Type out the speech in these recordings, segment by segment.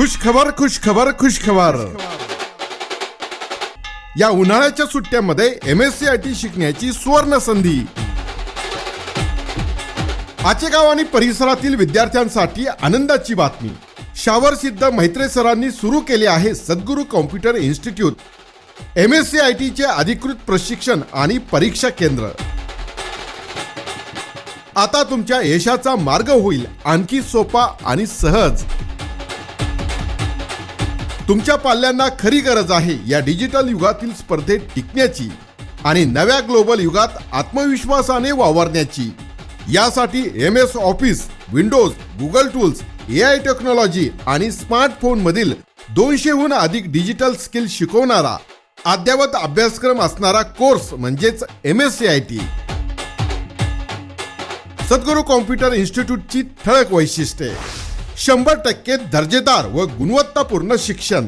खुश खबर खुश खबर खुश खबर या उन्हाळ्याच्या सुट्ट्यामध्ये M S C I T शिकण्याची सुवर्ण संधी. आचेगाव आणि परिसरातील विद्यार्थ्यांसाठी आनंदाची बातमी. शावर सिद्ध मैत्रे सरांनी सुरू केले आहे Sadguru computer institute. M S C I टीचे अधिकृत प्रशिक्षण आणि परीक्षा केंद्र. आता तुमच्या यशाचा मार्ग होईल. आणखी सोपा आणि सहज. तुमच्या पाल्यांना खरी गरज आहे या डिजिटल युगातील स्पर्धेत टिकण्याची आणि नव्या ग्लोबल युगात आत्मविश्वासाने वावरण्याची. यासाठी M S office windows Google tools A I technology आणि स्मार्टफोनमधील दोनशेहून अधिक डिजिटल स्किल शिकवणारा अद्ययावत अभ्यासक्रम असणारा कोर्स म्हणजेच M S C I T. Sadguru computer इन्स्टिट्यूटची ठळक वैशिष्ट्ये. शंभर टक्के दर्जेदार व गुणवत्तापूर्ण शिक्षण.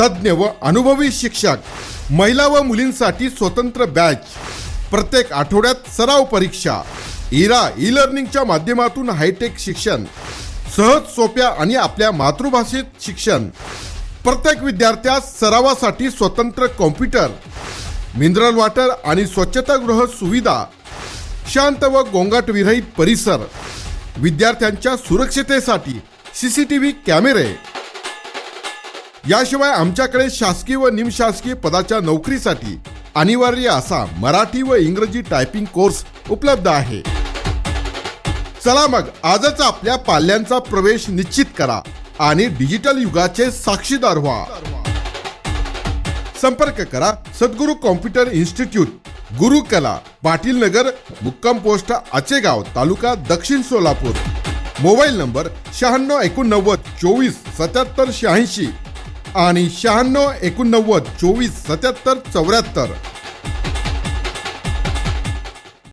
तज्ज्ञ व अनुभवी शिक्षक महिला व मुलींसाठी स्वतंत्र बॅच प्रत्येक आठवड्यात सराव परीक्षा इरा ई लर्निंगच्या माध्यमातून हायटेक शिक्षण सहज सोप्या आणि आपल्या मातृभाषेत शिक्षण. प्रत्येक विद्यार्थ्यास सरावासाठी स्वतंत्र कॉम्प्युटर मिनरल वॉटर आणि स्वच्छतागृह सुविधा शांत व गोंगाट विरहित परिसर. विद्यार्थ्यांच्या सुरक्षितेसाठी सीसीटीव्ही कॅमेरे. याशिवाय आमच्याकडे शासकीय व निमशासकीय पदाच्या नोकरीसाठी अनिवार्य असा मराठी व इंग्रजी टायपिंग कोर्स उपलब्ध आहे. चला मग आजच आपल्या पाल्यांचा प्रवेश निश्चित करा आणि डिजिटल युगाचे साक्षीदार व्हा. संपर्क करा सद्गुरू कॉम्प्युटर इन्स्टिट्यूट गुरुकला पाटील नगर मुक्काम पोस्ट आचेगाव तालुका दक्षिण सोलापूर. मोबाईल नंबर शहाण्णव एकोणनव्वद चोवीस सत्याहत्तर शहाऐंशी आणि शहाण्णव एकोणनव्वद चोवीस सत्याहत्तर चौऱ्याहत्तर.